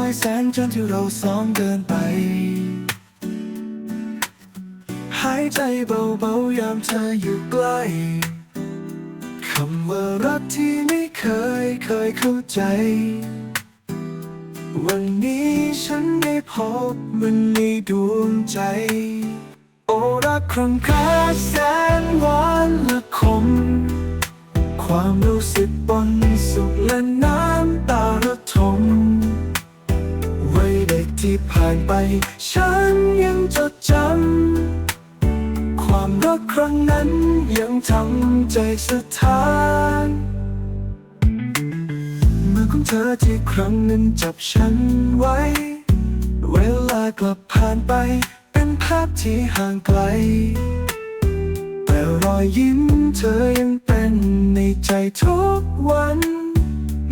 ายแสนจนที่เราสองเดินไป หายใจเบาๆยามเธออยู่ใกล้คำว่ารักที่ไม่เคยเคยเข้าใจ วันนี้ฉันได้พบมันในดวงใจ โอ้รักครั้งคาแสนหวานและคม ความรู้สึกปนสุขและน้ำ ที่ผ่านไป ฉันยังจดจำ ความรักครั้งนั้นยังทำใจสะท้านมือของเธอที่ครั้งนั้นจับฉันไว้ เวลากลับผ่านไป เป็นภาพที่ห่างไกล แต่รอยยิ้มเธอยังเป็นในใจทุกวัน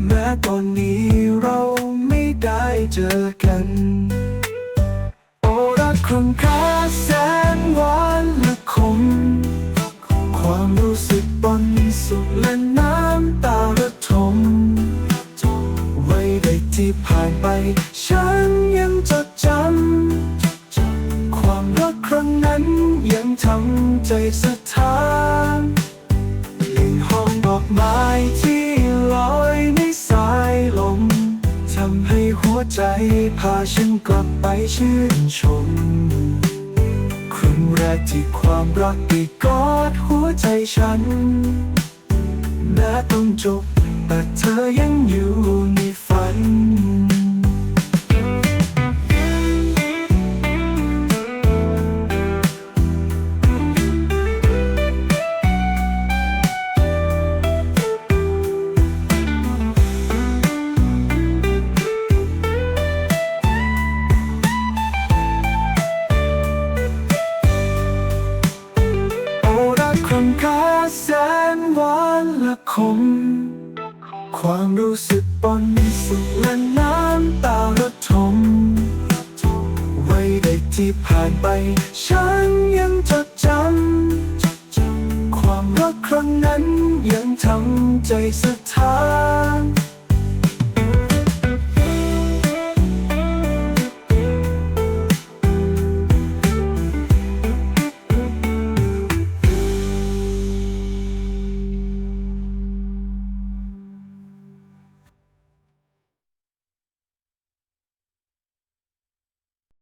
แม้ตอนนี้เรา เจอกัน โอรักครั้งคาแสนหวานและคม ความรู้สึกบนสุขและน้ำตาระทมวัยเด็กที่ผ่านไป ฉันยังจดจำ ความรักครั้งนั้นยังทำใจสะท้าน ใจพาฉันกลับไปชื่นชมครั้งแรกที่ความรักได้กอดหัวใจฉันแม้ต้องจบแต่เธอยังอยู่ คมความรู้สึกปนสุขและน้ำตาระทมวัยเด็กที่ผ่านไป ฉันยังจดจำ ความรักครั้งนั้นยังทำใจสะ